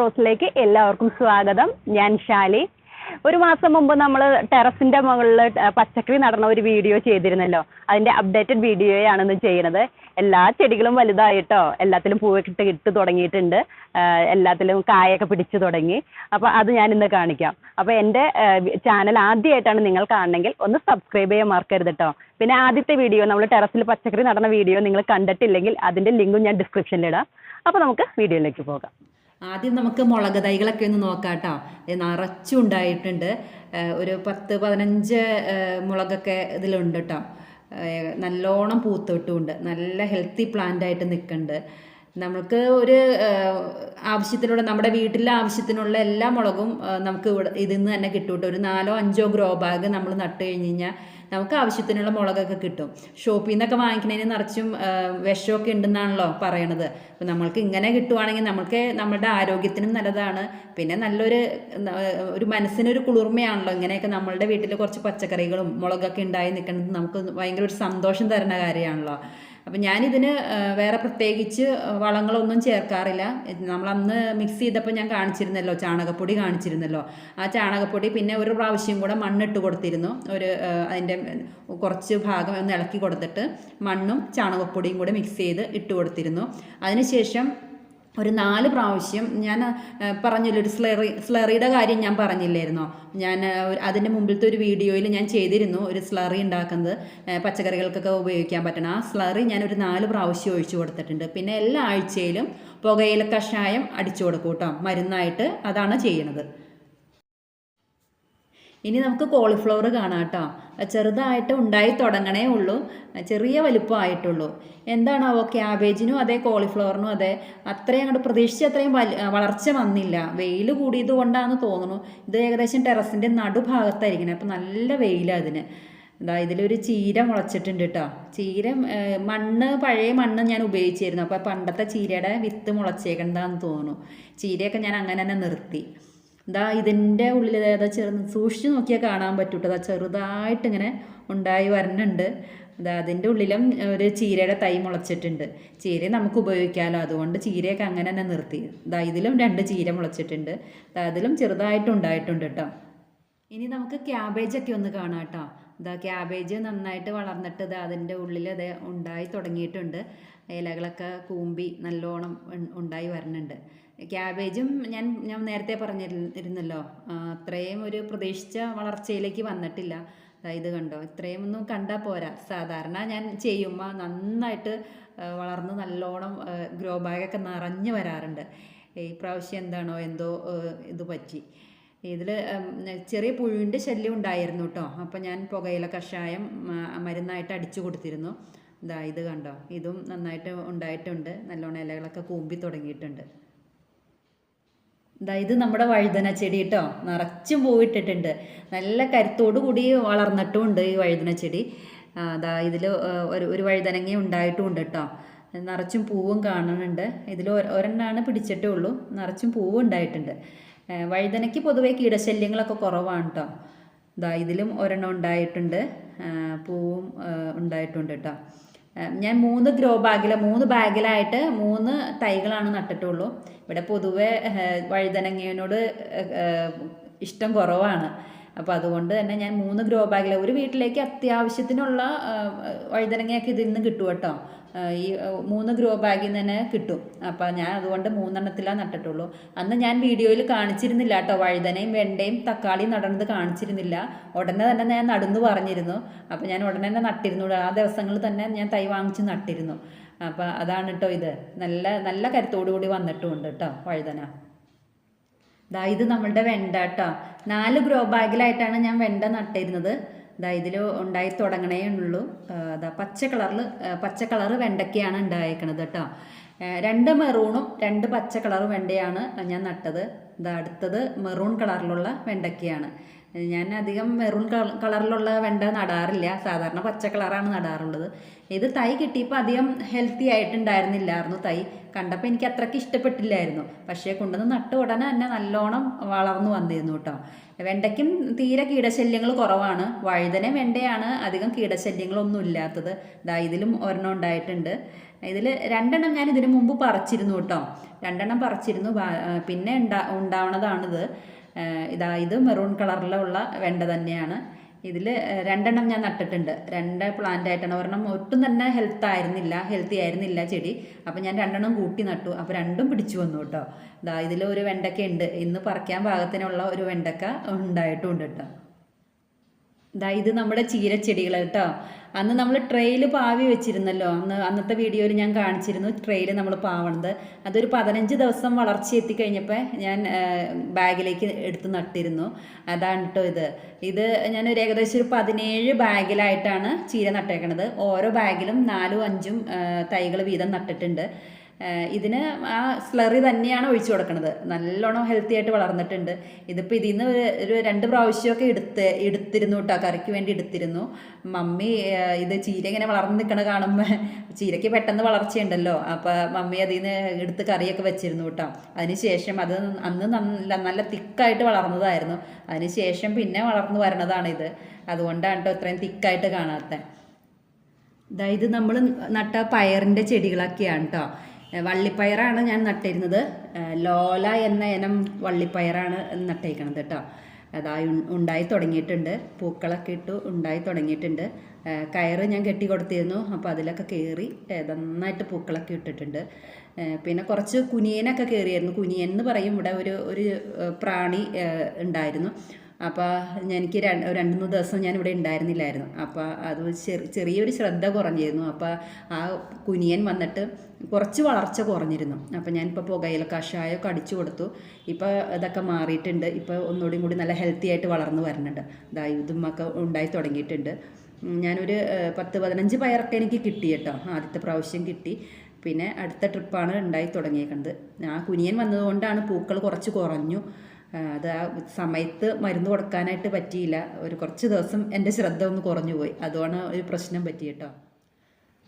റോസിലേക്ക് എല്ലാവർക്കും സ്വാഗതം. ഞാൻ ഷാലി. ഒരു മാസം മുമ്പ് നമ്മൾ ടെറസിന്റെ മുകളിൽ പച്ചക്കറി നടന്ന ഒരു വീഡിയോ ചെയ്തിരുന്നല്ലോ. അതിന്റെ അപ്ഡേറ്റഡ് വീഡിയോയാണ് ഇന്ന് ചെയ്യുന്നത്. എല്ലാ ചെടികളും വലുതായിട്ടോ എല്ലാത്തിലും പൂവൊക്കെ ഇട്ട് തുടങ്ങിയിട്ടുണ്ട്. എല്ലാത്തിലും കായൊക്കെ പിടിച്ചു തുടങ്ങി. അപ്പോൾ അത് ഞാൻ ഇന്ന് കാണിക്കാം. അപ്പോൾ എന്റെ ചാനൽ ആദ്യമായിട്ടാണ് നിങ്ങൾ കാണണമെങ്കിൽ ഒന്ന് സബ്സ്ക്രൈബ് ചെയ്യാൻ മറക്കരുത് കേട്ടോ പിന്നെ ആദ്യത്തെ വീഡിയോ നമ്മൾ ടെറസിൽ പച്ചക്കറി നടന്ന വീഡിയോ നിങ്ങൾ കണ്ടിട്ടില്ലെങ്കിൽ അതിന്റെ ലിങ്കും ഞാൻ ഡിസ്ക്രിപ്ഷനിലിടാം അപ്പൊ അപ്പോൾ നമുക്ക് വീഡിയോയിലേക്ക് പോകാം. ആദ്യം നമുക്ക് മുളക് തൈകളൊക്കെ ഒന്ന് നോക്കാം കേട്ടോ നിറച്ചുണ്ടായിട്ടുണ്ട്. ഒരു പത്ത് പതിനഞ്ച് മുളകൊക്കെ ഇതിലുണ്ട് കേട്ടോ നല്ലോണം പൂത്തോട്ടുമുണ്ട് നല്ല ഹെൽത്തി പ്ലാന്റ് ആയിട്ട് നിൽക്കുന്നുണ്ട്. നമുക്ക് ഒരു ആവശ്യത്തിനുള്ള നമ്മുടെ വീട്ടിലെ ആവശ്യത്തിനുള്ള എല്ലാ മുളകും നമുക്ക് ഇവിടെ ഇതിൽ നിന്ന് തന്നെ കിട്ടും ഒരു നാലോ അഞ്ചോ ഗ്രോ ബാഗ് നമ്മൾ നട്ട് കഴിഞ്ഞ് കഴിഞ്ഞാൽ നമുക്ക് ആവശ്യത്തിനുള്ള മുളകൊക്കെ കിട്ടും. ഷോപ്പിൽ നിന്നൊക്കെ വാങ്ങിക്കുന്നതിന് നിറച്ചും വിഷമൊക്കെ ഉണ്ടെന്നാണല്ലോ പറയണത്. അപ്പം നമ്മൾക്ക് ഇങ്ങനെ കിട്ടുവാണെങ്കിൽ നമ്മൾക്ക് നമ്മുടെ ആരോഗ്യത്തിനും നല്ലതാണ്. പിന്നെ നല്ലൊരു ഒരു മനസ്സിനൊരു കുളിർമയാണല്ലോ ഇങ്ങനെയൊക്കെ നമ്മളുടെ വീട്ടിൽ കുറച്ച് പച്ചക്കറികളും മുളകൊക്കെ ഉണ്ടായി നിൽക്കുന്നത് നമുക്ക് ഭയങ്കര ഒരു സന്തോഷം തരുന്ന കാര്യമാണല്ലോ. അപ്പം ഞാനിതിന് വേറെ പ്രത്യേകിച്ച് വളങ്ങളൊന്നും ചേർക്കാറില്ല. നമ്മൾ അന്ന് മിക്സ് ചെയ്തപ്പോൾ ഞാൻ കാണിച്ചിരുന്നല്ലോ ചാണകപ്പൊടി കാണിച്ചിരുന്നല്ലോ. ആ ചാണകപ്പൊടി പിന്നെ ഒരു പ്രാവശ്യം കൂടെ മണ്ണിട്ട് കൊടുത്തിരുന്നു. ഒരു അതിന്റെ കുറച്ച് ഭാഗം ഒന്ന് ഇളക്കി കൊടുത്തിട്ട് മണ്ണും ചാണകപ്പൊടിയും കൂടെ മിക്സ് ചെയ്ത് ഇട്ട് കൊടുത്തിരുന്നു. അതിനുശേഷം ഒരു നാല് പ്രാവശ്യം ഞാൻ പറഞ്ഞില്ല ഒരു സ്ലറി സ്ലറിയുടെ കാര്യം ഞാൻ പറഞ്ഞില്ലായിരുന്നോ? ഞാൻ അതിന്റെ മുമ്പിലത്തെ ഒരു വീഡിയോയിൽ ഞാൻ ചെയ്തിരുന്നു ഒരു സ്ലറി ഉണ്ടാക്കുന്നത്. പച്ചക്കറികൾക്കൊക്കെ ഉപയോഗിക്കാൻ പറ്റണം ആ സ്ലറി ഞാൻ ഒരു നാല് പ്രാവശ്യം ഒഴിച്ചു കൊടുത്തിട്ടുണ്ട്. പിന്നെ എല്ലാ ആഴ്ചയിലും പുകയില കഷായം അടിച്ചു കൊടുക്കും കേട്ടോ. മരുന്നായിട്ട് അതാണ് ചെയ്യണത്. ഇനി നമുക്ക് കോളിഫ്ലവർ കാണാം കേട്ടോ. ചെറുതായിട്ട് ഉണ്ടായി തുടങ്ങണേ ഉള്ളൂ. ചെറിയ വലുപ്പമായിട്ടുള്ളൂ. എന്താണാവോ ക്യാബേജിനും അതെ കോളിഫ്ലവറിനും അതെ? അത്രയും അങ്ങോട്ട് പ്രതീക്ഷിച്ച അത്രയും വളർച്ച വന്നില്ല. വെയിൽ കൂടിയത് കൊണ്ടാണെന്ന് തോന്നുന്നു. ഇത് ഏകദേശം ടെറസിന്റെ നടുഭാഗത്തായിരിക്കണം. അപ്പം നല്ല വെയിലാണ് അതിന്. എന്താ ഇതിലൊരു ചീര മുളച്ചിട്ടുണ്ട് കേട്ടോ. ചീര മണ്ണ് പഴയ മണ്ണ് ഞാൻ ഉപയോഗിച്ചിരുന്നു. അപ്പോൾ പണ്ടത്തെ ചീരയുടെ വിത്ത് മുളച്ചേക്കണ്ടെന്ന് തോന്നുന്നു. ചീരയൊക്കെ ഞാൻ അങ്ങനെ തന്നെ നിർത്തി. ഇതാ ഇതിന്റെ ഉള്ളിൽ ഏതാ ചെറുത് സൂക്ഷിച്ച് നോക്കിയാൽ കാണാൻ പറ്റൂട്ടോ. അതാ ചെറുതായിട്ട് ഇങ്ങനെ ഉണ്ടായി വരുന്നുണ്ട് അതാ അതിന്റെ ഉള്ളിലും ഒരു ചീരയുടെ തൈ മുളച്ചിട്ടുണ്ട്. ചീര നമുക്ക് ഉപയോഗിക്കാമല്ലോ അതുകൊണ്ട് ചീരയൊക്കെ അങ്ങനെ തന്നെ നിർത്തി. ഇതാ ഇതിലും രണ്ട് ചീര മുളച്ചിട്ടുണ്ട്. അതിലും ചെറുതായിട്ട് ഉണ്ടായിട്ടുണ്ട് കേട്ടോ ഇനി നമുക്ക് ക്യാബേജൊക്കെ ഒന്ന് കാണാം കേട്ടോ ഇതാ ക്യാബേജ് നന്നായിട്ട് വളർന്നിട്ട് ഇതാ അതിന്റെ ഉള്ളിൽ അത് ഉണ്ടായി തുടങ്ങിയിട്ടുണ്ട്. ഇലകളൊക്കെ കൂമ്പി നല്ലോണം ഉണ്ടായി വരുന്നുണ്ട് ക്യാബേജും ഞാൻ ഞാൻ നേരത്തെ പറഞ്ഞിരുന്നല്ലോ അത്രയും ഒരു പ്രതീക്ഷിച്ച വളർച്ചയിലേക്ക് വന്നിട്ടില്ല. ഇത് കണ്ടോ? ഇത്രയും ഒന്നും കണ്ടാൽ പോരാ. സാധാരണ ഞാൻ ചെയ്യുമ്പോൾ നന്നായിട്ട് വളർന്ന് നല്ലോണം ഗ്രോ ബാഗൊക്കെ നിറഞ്ഞു വരാറുണ്ട്. ഈ പ്രാവശ്യം എന്താണോ എന്തോ ഇത് പറ്റി. ഇതിൽ ചെറിയ പുഴുവിന്റെ ശല്യം ഉണ്ടായിരുന്നു കേട്ടോ അപ്പോൾ ഞാൻ പുകയില കഷായം മരുന്നായിട്ട് അടിച്ചു കൊടുത്തിരുന്നു. ഇതാ ഇത് കണ്ടോ? ഇതും നന്നായിട്ട് ഉണ്ടായിട്ടുണ്ട്. നല്ലോണം ഇലകളൊക്കെ കൂമ്പി തുടങ്ങിയിട്ടുണ്ട്. ഇതാ ഇത് നമ്മുടെ വഴുതന ചെടി കേട്ടോ നിറച്ചും പൂവിട്ടിട്ടുണ്ട്. നല്ല കരുത്തോടു കൂടി വളർന്നിട്ടുമുണ്ട് ഈ വഴുതന ചെടി. അതാ ഇതിൽ ഒരു ഒരു വഴുതനങ്ങ ഉണ്ടായിട്ടുമുണ്ട് കേട്ടോ നിറച്ചും പൂവും കാണുന്നുണ്ട്. ഇതിൽ ഒരെണ്ണാണ് പിടിച്ചിട്ടേ ഉള്ളൂ. നിറച്ചും പൂവും ഉണ്ടായിട്ടുണ്ട്. വഴുതനയ്ക്ക് പൊതുവേ കീടശല്യങ്ങളൊക്കെ കുറവാണ് കേട്ടോ ഇതാ ഇതിലും ഒരെണ്ണം ഉണ്ടായിട്ടുണ്ട്. പൂവും ഉണ്ടായിട്ടുണ്ട് കേട്ടോ ഞാൻ മൂന്ന് ഗ്രോ ബാഗിൽ മൂന്ന് ബാഗിലായിട്ട് മൂന്ന് തൈകളാണ് നട്ടിട്ടുള്ളൂ. ഇവിടെ പൊതുവെ വഴുതനങ്ങയോട് ഇഷ്ടം കുറവാണ്. അപ്പോൾ അതുകൊണ്ട് തന്നെ ഞാൻ മൂന്ന് ഗ്രോ ബാഗിൽ ഒരു വീട്ടിലേക്ക് അത്യാവശ്യത്തിനുള്ള വഴുതനങ്ങയൊക്കെ ഇതിൽ നിന്ന് കിട്ടും കേട്ടോ. ഈ മൂന്ന് ഗ്രോ ബാഗിൽ നിന്ന് തന്നെ കിട്ടും. അപ്പോൾ ഞാൻ അതുകൊണ്ട് മൂന്നെണ്ണത്തിലാണ് നട്ടിട്ടുള്ളൂ. അന്ന് ഞാൻ വീഡിയോയിൽ കാണിച്ചിരുന്നില്ല കേട്ടോ. വഴുതനയും വെണ്ടയും തക്കാളിയും നടന്നത് കാണിച്ചിരുന്നില്ല. ഉടനെ തന്നെ ഞാൻ നടന്നു പറഞ്ഞിരുന്നു. അപ്പോൾ ഞാൻ ഉടനെ തന്നെ നട്ടിരുന്നു. ആ ദിവസങ്ങളിൽ തന്നെ ഞാൻ തൈ വാങ്ങിച്ച് നട്ടിരുന്നു. അപ്പോൾ അതാണ് കേട്ടോ ഇത്. നല്ല നല്ല കരുത്തോടു കൂടി വന്നിട്ടുമുണ്ട് കേട്ടോ വഴുതന. ദാ ഇത് നമ്മളുടെ വെണ്ട കേട്ടോ നാല് ഗ്രോ ബാഗിലായിട്ടാണ് ഞാൻ വെണ്ട നട്ടിരുന്നത്. ദാ ഇതിൽ ഉണ്ടായി തുടങ്ങണേ ഉള്ളൂ. ദാ പച്ച കളറിൽ പച്ച കളർ വെണ്ടയ്ക്കയാണ് ഉണ്ടായേക്കണത് കേട്ടോ രണ്ട് മെറൂണും രണ്ട് പച്ച കളറും വെണ്ടയാണ് ഞാൻ നട്ടത്. ദാ അടുത്തത് മെറൂൺ കളറിലുള്ള വെണ്ടയ്ക്കയാണ്. ഞാൻ അധികം മെറൂൺ കളറിലുള്ള വെണ്ട നടാറില്ല. സാധാരണ പച്ച കളറാണ് നടാറുള്ളത്. ഇത് തൈ കിട്ടിയപ്പോൾ അധികം ഹെൽത്തി ആയിട്ടുണ്ടായിരുന്നില്ലായിരുന്നു തൈ. കണ്ടപ്പോൾ എനിക്ക് അത്രയ്ക്ക് ഇഷ്ടപ്പെട്ടില്ലായിരുന്നു. പക്ഷേ കൊണ്ടുവന്ന് നട്ട ഉടനെ തന്നെ നല്ലോണം വളർന്നു വന്നിരുന്നു കേട്ടോ. വെണ്ടയ്ക്കും തീരെ കീടശല്യങ്ങൾ കുറവാണ്. വഴുതന വെണ്ടയാണ് അധികം കീടശല്യങ്ങളൊന്നും ഇല്ലാത്തത്. ദാ ഇതിലും ഒരെണ്ണം ഉണ്ടായിട്ടുണ്ട്. ഇതിൽ രണ്ടെണ്ണം ഞാൻ ഇതിനു മുമ്പ് പറിച്ചിരുന്നു കേട്ടോ. രണ്ടെണ്ണം പറിച്ചിരുന്നു. പിന്നെ ഉണ്ടാ ഉണ്ടാവണതാണിത്. ഇതാ ഇത് മെറൂൺ കളറിലുള്ള വെണ്ട തന്നെയാണ്. ഇതിൽ രണ്ടെണ്ണം ഞാൻ നട്ടിട്ടുണ്ട്. രണ്ട് പ്ലാന്റ് ആയിട്ടാണ്. ഒരെണ്ണം ഒട്ടും തന്നെ ഹെൽത്ത് ആയിരുന്നില്ല ഹെൽത്തി ആയിരുന്നില്ല ചെടി. അപ്പോൾ ഞാൻ രണ്ടെണ്ണം കൂട്ടി നട്ടു. അപ്പോൾ രണ്ടും പിടിച്ചു വന്നു കേട്ടോ. ഇതാ ഇതിൽ ഒരു വെണ്ടക്ക ഉണ്ട്. ഇന്ന് പറിക്കാൻ പാകത്തിനുള്ള ഒരു വെണ്ടക്ക ഉണ്ടായിട്ടുണ്ട് കേട്ടോ. ദാ ഇത് നമ്മുടെ ചീരച്ചെടികൾ കേട്ടോ. അന്ന് നമ്മൾ ട്രെയിൽ പാവി വെച്ചിരുന്നല്ലോ. അന്ന് അന്നത്തെ വീഡിയോയിൽ ഞാൻ കാണിച്ചിരുന്നു ട്രെയിൽ നമ്മൾ പാവണത്. അതൊരു പതിനഞ്ച് ദിവസം വളർച്ച എത്തിക്കഴിഞ്ഞപ്പോൾ ഞാൻ ബാഗിലേക്ക് എടുത്ത് നട്ടിരുന്നു. അതാണ് കേട്ടോ ഇത്. ഇത് ഞാനൊരു ഏകദേശം ഒരു പതിനേഴ് ബാഗിലായിട്ടാണ് ചീര നട്ടേക്കണത്. ഓരോ ബാഗിലും നാലും അഞ്ചും തൈകൾ വീതം നട്ടിട്ടുണ്ട്. ഇതിന് ആ സ്ലറി തന്നെയാണ് ഒഴിച്ചു കൊടുക്കുന്നത് നല്ലോണം ഹെൽത്തി ആയിട്ട് വളർന്നിട്ടുണ്ട്. ഇതിപ്പോൾ ഇതിൽ നിന്ന് ഒരു രണ്ട് പ്രാവശ്യമൊക്കെ എടുത്ത് എടുത്തിരുന്നു കേട്ടോ കറിക്ക് വേണ്ടി എടുത്തിരുന്നു. മമ്മി ഇത് ചീര ഇങ്ങനെ വളർന്ന് നിൽക്കണ കാണുമ്പോൾ ചീരയ്ക്ക് പെട്ടെന്ന് വളർച്ചയുണ്ടല്ലോ. അപ്പോൾ മമ്മി അതിൽ നിന്ന് എടുത്ത് കറിയൊക്കെ വെച്ചിരുന്നു കേട്ടോ അതിനുശേഷം അത് അന്ന് നല്ല നല്ല തിക്കായിട്ട് വളർന്നതായിരുന്നു. അതിനുശേഷം പിന്നെ വളർന്നു വരണതാണിത് അതുകൊണ്ടാണ് കേട്ടോ ഇത്രയും തിക്കായിട്ട് കാണാത്തത് അതായത് നമ്മൾ നട്ട പയറിന്റെ ചെടികളൊക്കെയാണ് കേട്ടോ വള്ളിപ്പയറാണ് ഞാൻ നട്ടിരുന്നത്. ലോല എന്ന ഇനം വള്ളിപ്പയറാണ് നട്ടേക്കണത് കേട്ടോ അതായി ഉണ്ടായി തുടങ്ങിയിട്ടുണ്ട്. പൂക്കളൊക്കെ ഇട്ടു ഉണ്ടായി തുടങ്ങിയിട്ടുണ്ട്. കയറ് ഞാൻ കെട്ടി കൊടുത്തിരുന്നു. അപ്പോൾ അതിലൊക്കെ കയറി നന്നായിട്ട് പൂക്കളൊക്കെ ഇട്ടിട്ടുണ്ട്. പിന്നെ കുറച്ച് കുനിയനൊക്കെ കയറിയായിരുന്നു കുനിയൻ എന്ന് പറയും. ഇവിടെ ഒരു ഒരു പ്രാണി ഉണ്ടായിരുന്നു. അപ്പോൾ എനിക്ക് രണ്ട് രണ്ട് മൂന്ന് ദിവസം ഞാൻ ഇവിടെ ഉണ്ടായിരുന്നില്ലായിരുന്നു അപ്പോൾ അത് ചെറി ചെറിയൊരു ശ്രദ്ധ കുറഞ്ഞിരുന്നു. അപ്പോൾ ആ കുനിയൻ വന്നിട്ട് കുറച്ച് വളർച്ച കുറഞ്ഞിരുന്നു. അപ്പോൾ ഞാനിപ്പോൾ പുകയില കഷായമൊക്കെ അടിച്ചു കൊടുത്തു. ഇപ്പോൾ ഇതൊക്കെ മാറിയിട്ടുണ്ട്. ഇപ്പോൾ ഒന്നുകൂടി കൂടി നല്ല ഹെൽത്തി ആയിട്ട് വളർന്നു വരുന്നുണ്ട് ഇതാ ഇതുമൊക്കെ ഉണ്ടായി തുടങ്ങിയിട്ടുണ്ട്. ഞാനൊരു പത്ത് പതിനഞ്ച് പയറൊക്കെ എനിക്ക് കിട്ടി കേട്ടോ. ആദ്യത്തെ പ്രാവശ്യം കിട്ടി. പിന്നെ അടുത്ത ട്രിപ്പാണ് ഉണ്ടായി തുടങ്ങിയേക്കുന്നത് ആ കുനിയൻ വന്നതുകൊണ്ടാണ് പൂക്കൾ കുറച്ച് കുറഞ്ഞു. അത് ആ സമയത്ത് മരുന്ന് കൊടുക്കാനായിട്ട് പറ്റിയില്ല. ഒരു കുറച്ച് ദിവസം എന്റെ ശ്രദ്ധ ഒന്ന് കുറഞ്ഞു പോയി. അതുകൊണ്ട് ഒരു പ്രശ്നം പറ്റി കേട്ടോ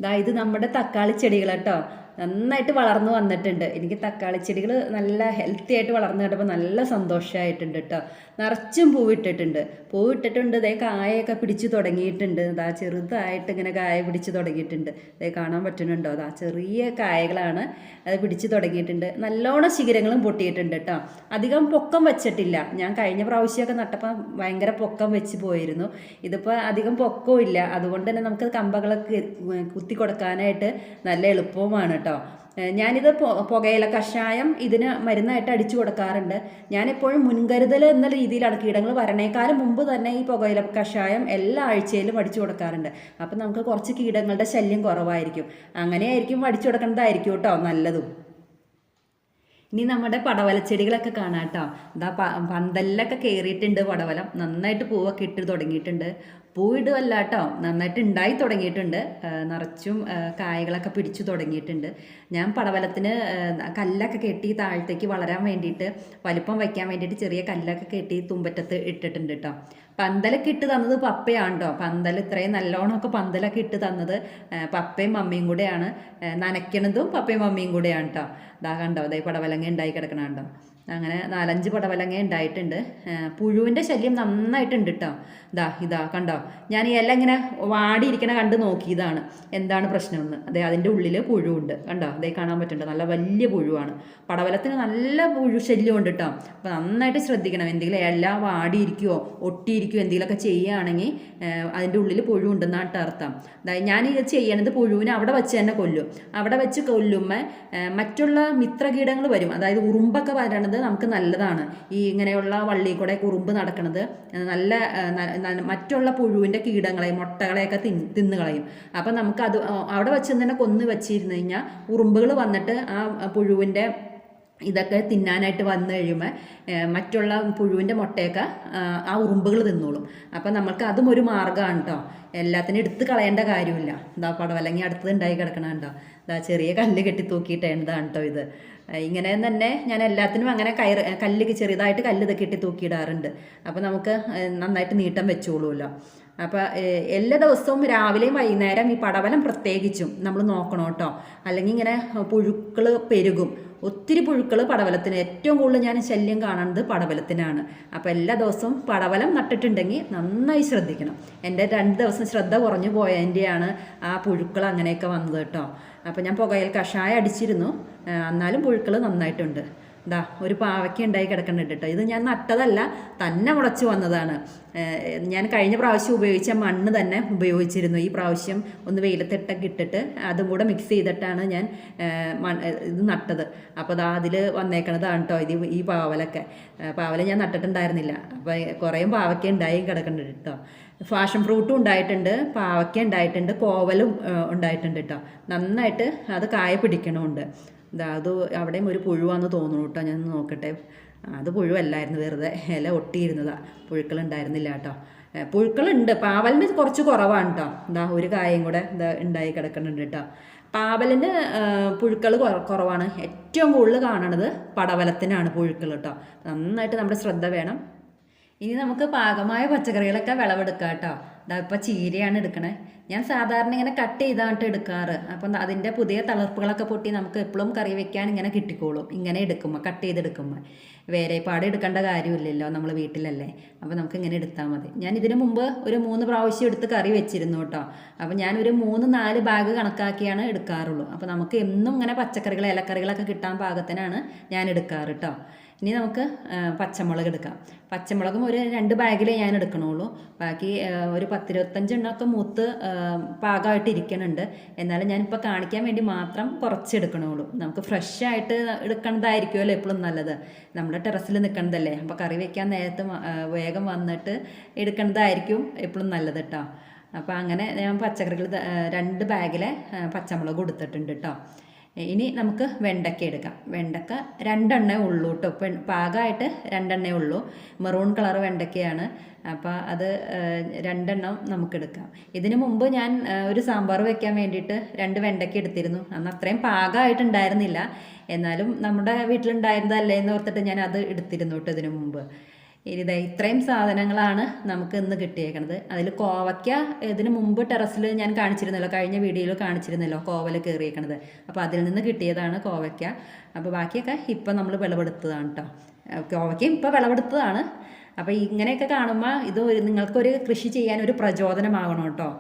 ദാ ഇത് നമ്മുടെ തക്കാളി ചെടികളാണ് കേട്ടോ നന്നായിട്ട് വളർന്നു വന്നിട്ടുണ്ട്. എനിക്ക് തക്കാളി ചെടികൾ നല്ല ഹെൽത്തി ആയിട്ട് വളർന്നു കണ്ടപ്പോൾ നല്ല സന്തോഷമായിട്ടുണ്ട് കേട്ടോ നിറച്ചും പൂവിട്ടിട്ടുണ്ട്. പൂവിട്ടിട്ടുണ്ട് ഇതേ കായൊക്കെ പിടിച്ചു തുടങ്ങിയിട്ടുണ്ട്. ദാ ചെറുതായിട്ട് ഇങ്ങനെ കായ പിടിച്ചു തുടങ്ങിയിട്ടുണ്ട്. ഇതേ കാണാൻ പറ്റുന്നുണ്ടോ? അതാ ചെറിയ കായകളാണ് അത് പിടിച്ചു തുടങ്ങിയിട്ടുണ്ട്. നല്ലോണം ശിഖരങ്ങളും പൊട്ടിയിട്ടുണ്ട് കേട്ടോ അധികം പൊക്കം വെച്ചിട്ടില്ല. ഞാൻ കഴിഞ്ഞ പ്രാവശ്യമൊക്കെ നട്ടപ്പോൾ ഭയങ്കര പൊക്കം വെച്ച് പോയിരുന്നു. ഇതിപ്പോൾ അധികം പൊക്കവും ഇല്ല. അതുകൊണ്ട് തന്നെ നമുക്ക് കമ്പകളൊക്കെ കുത്തി കൊടുക്കാനായിട്ട് നല്ല എളുപ്പവുമാണ് കേട്ടോ ഏഹ് ഞാനിത് പുകയില കഷായം ഇതിന് മരുന്നായിട്ട് അടിച്ചു കൊടുക്കാറുണ്ട്. ഞാനെപ്പോഴും മുൻകരുതൽ എന്ന രീതിയിലാണ് കീടങ്ങൾ വരണേക്കാളും മുമ്പ് തന്നെ ഈ പുകയില കഷായം എല്ലാ ആഴ്ചയിലും അടിച്ചു കൊടുക്കാറുണ്ട്. അപ്പം നമുക്ക് കുറച്ച് കീടങ്ങളുടെ ശല്യം കുറവായിരിക്കും. അങ്ങനെയായിരിക്കും അടിച്ചു കൊടുക്കേണ്ടതായിരിക്കും കേട്ടോ നല്ലതും. ഇനി നമ്മുടെ പടവലച്ചെടികളൊക്കെ കാണാം കേട്ടോ. എന്താ പന്തലിലൊക്കെ കയറിയിട്ടുണ്ട് പടവലം. നന്നായിട്ട് പൂവൊക്കെ ഇട്ട് തുടങ്ങിയിട്ടുണ്ട്. പൂവിടുമല്ല കേട്ടോ നന്നായിട്ട് ഉണ്ടായി തുടങ്ങിയിട്ടുണ്ട് നിറച്ചും കായകളൊക്കെ പിടിച്ചു തുടങ്ങിയിട്ടുണ്ട്. ഞാൻ പടവലത്തിന് കല്ലൊക്കെ കെട്ടി താഴത്തേക്ക് വളരാൻ വേണ്ടിയിട്ട് വലിപ്പം വയ്ക്കാൻ വേണ്ടിയിട്ട് ചെറിയ കല്ലൊക്കെ കെട്ടി തുമ്പറ്റത്ത് ഇട്ടിട്ടുണ്ട് കേട്ടോ പന്തലൊക്കെ ഇട്ട് തന്നത് പപ്പയാണ് കേട്ടോ പന്തൽ ഇത്രയും നല്ലോണമൊക്കെ പന്തലൊക്കെ ഇട്ട് തന്നത് പപ്പയും മമ്മിയും കൂടെയാണ്. നനയ്ക്കണതും പപ്പയും മമ്മിയും കൂടെയാണ് കേട്ടോ ഇതാ കണ്ടോ അതേ പടവലങ്ങ ഉണ്ടായി കിടക്കണ കണ്ടോ. അങ്ങനെ നാലഞ്ച് പടവലങ്ങ ഉണ്ടായിട്ടുണ്ട്. പുഴുവിന്റെ ശല്യം നന്നായിട്ടുണ്ട് കേട്ടോ ഇതാ ഇതാ കണ്ടോ? ഞാൻ ഈ ഇല ഇങ്ങനെ വാടിയിരിക്കണ കണ്ട് നോക്കിയതാണ്. എന്താണ് പ്രശ്നമെന്ന്. അതെ അതിന്റെ ഉള്ളിൽ പുഴുവുണ്ട്. കണ്ടോ? അതേ കാണാൻ പറ്റുന്നുണ്ട്. നല്ല വലിയ പുഴുവാണ്. പടവലത്തിന് നല്ല പുഴു ശല്യം ഉണ്ട് കേട്ടോ അപ്പോൾ നന്നായിട്ട് ശ്രദ്ധിക്കണം. എന്തെങ്കിലും ഇല വാടിയിരിക്കുവോ ഒട്ടിയിരിക്കുവോ എന്തെങ്കിലുമൊക്കെ ചെയ്യുകയാണെങ്കിൽ അതിന്റെ ഉള്ളിൽ പുഴു ഉണ്ടെന്നാണ് അർത്ഥം. അതായത് ഞാൻ ഇത് ചെയ്യണത് പുഴുവിനെ അവിടെ വെച്ച് തന്നെ കൊല്ലും. അവിടെ വെച്ച് കൊല്ലുമ്പോൾ മറ്റുള്ള മിത്രകീടങ്ങൾ വരും. അതായത് ഉറുമ്പൊക്കെ വരണത് നമുക്ക് നല്ലതാണ്. ഈ ഇങ്ങനെയുള്ള വള്ളി കൂടെ കുറുമ്പ് നടക്കുന്നത് നല്ല മറ്റുള്ള പുഴുവിന്റെ കീടങ്ങളെയും മുട്ടകളെയൊക്കെ തിന്ന് തിന്നുകളയും അപ്പം നമുക്ക് അത് അവിടെ വെച്ച് തന്നെ കൊന്ന് വെച്ചിരുന്നു കഴിഞ്ഞാൽ ഉറുമ്പുകൾ വന്നിട്ട് ആ പുഴുവിന്റെ ഇതൊക്കെ തിന്നാനായിട്ട് വന്നു കഴിയുമ്പോൾ മറ്റുള്ള പുഴുവിന്റെ മുട്ടയൊക്കെ ആ, ഉറുമ്പുകൾ തിന്നോളും. അപ്പം നമ്മൾക്ക് അതും ഒരു മാർഗമാണ് കേട്ടോ എല്ലാത്തിനും എടുത്ത് കളയേണ്ട കാര്യമില്ല. എന്താ പടവല്ലെങ്കിൽ അടുത്തത് ഉണ്ടായി കിടക്കണ കേട്ടോ ഇതാ ചെറിയ കല്ല് കെട്ടി തൂക്കിയിട്ടേണ്ടതാണ് കേട്ടോ ഇത്. ഇങ്ങനെ തന്നെ ഞാൻ എല്ലാത്തിനും അങ്ങനെ കയറ് കല്ല് ചെറുതായിട്ട് കല്ല് ഇതൊക്കെ ഇട്ടി തൂക്കിയിടാറുണ്ട്. അപ്പോൾ നമുക്ക് നന്നായിട്ട് നീട്ടം വെച്ചോളൂല്ലോ അപ്പോൾ എല്ലാ ദിവസവും രാവിലെയും വൈകുന്നേരം ഈ പടവലം പ്രത്യേകിച്ചും നമ്മൾ നോക്കണം കേട്ടോ. അല്ലെങ്കിൽ ഇങ്ങനെ പുഴുക്കൾ പെരുകും. ഒത്തിരി പുഴുക്കൾ പടവലത്തിന്. ഏറ്റവും കൂടുതൽ ഞാൻ ശല്യം കാണുന്നത് പടവലത്തിനാണ്. അപ്പോൾ എല്ലാ ദിവസവും പടവലം നട്ടിട്ടുണ്ടെങ്കിൽ നന്നായി ശ്രദ്ധിക്കണം. എന്റെ രണ്ട് ദിവസം ശ്രദ്ധ കുറഞ്ഞു പോയതിന്റെയാണ് ആ പുഴുക്കൾ അങ്ങനെയൊക്കെ വന്നത് കേട്ടോ. അപ്പോൾ ഞാൻ പുകയിൽ കഷായം അടിച്ചിരുന്നു. എന്നാലും പുഴുക്കൾ നന്നായിട്ടുണ്ട്. ദാ ഒരു പാവയ്ക്ക ഉണ്ടായി കിടക്കുന്നുണ്ട് കേട്ടോ ഇത് ഞാൻ നട്ടതല്ല തന്നെ മുളച്ചു വന്നതാണ്. ഞാൻ കഴിഞ്ഞ പ്രാവശ്യം ഉപയോഗിച്ച മണ്ണ് തന്നെ ഉപയോഗിച്ചിരുന്നു. ഈ പ്രാവശ്യം ഒന്ന് വെയിലത്തിട്ടൊക്കെ ഇട്ടിട്ട് അതും കൂടെ മിക്സ് ചെയ്തിട്ടാണ് ഞാൻ ഇത് നട്ടത്. അപ്പോൾ ദാ അതിൽ വന്നേക്കണതാണ് കേട്ടോ ഇത് ഈ പാവലൊക്കെ. പാവല ഞാൻ നട്ടിട്ടുണ്ടായിരുന്നില്ല. അപ്പോൾ കുറേ പാവയ്ക്ക ഉണ്ടായി കിടക്കുന്നുണ്ട് കേട്ടോ ഫാഷൻ ഫ്രൂട്ടും ഉണ്ടായിട്ടുണ്ട് പാവയ്ക്ക ഉണ്ടായിട്ടുണ്ട് കോവലും ഉണ്ടായിട്ടുണ്ട് കേട്ടോ നന്നായിട്ട് അത് കായ പിടിക്കണമുണ്ട് ഇതാ അത് അവിടെയും ഒരു പുഴുവാന്ന് തോന്നുന്നു കേട്ടോ ഞാൻ നോക്കട്ടെ. അത് പുഴുവല്ലായിരുന്നു വെറുതെ ഇല ഒട്ടിയിരുന്നതാ. പുഴുക്കൾ ഉണ്ടായിരുന്നില്ല കേട്ടോ പുഴുക്കളുണ്ട്. പാവലിന് കുറച്ച് കുറവാണ് കേട്ടോ എന്താ ഒരു കായും കൂടെ എന്താ ഉണ്ടായി കിടക്കുന്നുണ്ട് കേട്ടോ പാവലിന് പുഴുക്കൾ കുറവാണ്. ഏറ്റവും കൂടുതൽ കാണണത് പടവലത്തിനാണ് പുഴുക്കൾ കേട്ടോ നന്നായിട്ട് നമ്മുടെ ശ്രദ്ധ വേണം. ഇനി നമുക്ക് പാകമായ പച്ചക്കറികളൊക്കെ വിളവെടുക്കാം കേട്ടോ ഇപ്പം ചീരയാണ് എടുക്കണേ. ഞാൻ സാധാരണ ഇങ്ങനെ കട്ട് ചെയ്താണ്ട് എടുക്കാറ്. അപ്പം അതിന്റെ പുതിയ തളർപ്പുകളൊക്കെ പൊട്ടി നമുക്ക് എപ്പോഴും കറി വെക്കാൻ ഇങ്ങനെ കിട്ടിക്കോളും. ഇങ്ങനെ എടുക്കുമ്പോൾ കട്ട് ചെയ്തെടുക്കുമ്പോൾ വേറെ പാട് എടുക്കേണ്ട കാര്യമില്ലല്ലോ നമ്മൾ വീട്ടിലല്ലേ. അപ്പോൾ നമുക്ക് ഇങ്ങനെ എടുത്താൽ മതി. ഞാൻ ഇതിനു മുമ്പ് ഒരു മൂന്ന് പ്രാവശ്യം എടുത്ത് കറി വെച്ചിരുന്നു കേട്ടോ. അപ്പോൾ ഞാൻ ഒരു മൂന്ന് നാല് ബാഗ് കണക്കാക്കിയാണ് എടുക്കാറുള്ളൂ. അപ്പോൾ നമുക്ക് എന്നും ഇങ്ങനെ പച്ചക്കറികൾ ഇലക്കറികളൊക്കെ കിട്ടാൻ പാകത്തിനാണ് ഞാൻ എടുക്കാറ് കേട്ടോ. ഇനി നമുക്ക് പച്ചമുളക് എടുക്കാം. പച്ചമുളകും ഒരു രണ്ട് ബാഗിലേ ഞാൻ എടുക്കണുള്ളൂ. ബാക്കി ഒരു പത്തിരുപത്തഞ്ചെണ്ണമൊക്കെ മൂത്ത് പാകമായിട്ട് ഇരിക്കണുണ്ട്. എന്നാലും ഞാനിപ്പോൾ കാണിക്കാൻ വേണ്ടി മാത്രം കുറച്ച് എടുക്കണുള്ളൂ. നമുക്ക് ഫ്രഷ് ആയിട്ട് എടുക്കണതായിരിക്കുമല്ലോ എപ്പോഴും നല്ലത്? നമ്മുടെ ടെറസിൽ നിൽക്കണതല്ലേ? അപ്പോൾ കറി വെക്കാൻ നേരത്ത് വേഗം വന്നിട്ട് എടുക്കണതായിരിക്കും എപ്പോഴും നല്ലത് കേട്ടോ അപ്പോൾ അങ്ങനെ ഞാൻ പച്ചക്കറികൾ രണ്ട് ബാഗിലെ പച്ചമുളക് കൊടുത്തിട്ടുണ്ട് കേട്ടോ ഇനി നമുക്ക് വെണ്ടയ്ക്ക എടുക്കാം. വെണ്ടക്ക രണ്ടെണ്ണേ ഉള്ളൂ കേട്ടോ പെൺ പാകമായിട്ട് രണ്ടെണ്ണേ ഉള്ളൂ. മെറൂൺ കളർ വെണ്ടയ്ക്കയാണ് അപ്പോൾ അത് രണ്ടെണ്ണം നമുക്കെടുക്കാം. ഇതിനു മുമ്പ് ഞാൻ ഒരു സാമ്പാർ വെക്കാൻ വേണ്ടിയിട്ട് രണ്ട് വെണ്ടയ്ക്ക എടുത്തിരുന്നു. അന്ന് അത്രയും പാകമായിട്ടുണ്ടായിരുന്നില്ല എന്നാലും നമ്മുടെ വീട്ടിലുണ്ടായിരുന്നതല്ലേ എന്ന് ഓർത്തിട്ട് ഞാൻ അത് എടുത്തിരുന്നു കേട്ടോ ഇതിനു മുമ്പ്. ഇനി ദേ ഇത്രയും സാധനങ്ങളാണ് നമുക്ക് ഇന്ന് കിട്ടിയേക്കുന്നത് അതിൽ കോവയ്ക്ക ഇതിന് മുമ്പ് ടെറസിൽ ഞാൻ കാണിച്ചിരുന്നല്ലോ കഴിഞ്ഞ വീഡിയോയിൽ കാണിച്ചിരുന്നല്ലോ കോവൽ കയറിയേക്കണത്. അപ്പോൾ അതിൽ നിന്ന് കിട്ടിയതാണ് കോവയ്ക്ക. അപ്പോൾ ബാക്കിയൊക്കെ ഇപ്പം നമ്മൾ വിളവെടുത്തതാണ് കേട്ടോ. കോവയ്ക്ക ഇപ്പോൾ വിളവെടുത്തതാണ്. അപ്പോൾ ഇങ്ങനെയൊക്കെ കാണുമ്പോൾ ഇത് ഒരു നിങ്ങൾക്കൊരു കൃഷി ചെയ്യാൻ ഒരു പ്രചോദനമാകണം കേട്ടോ.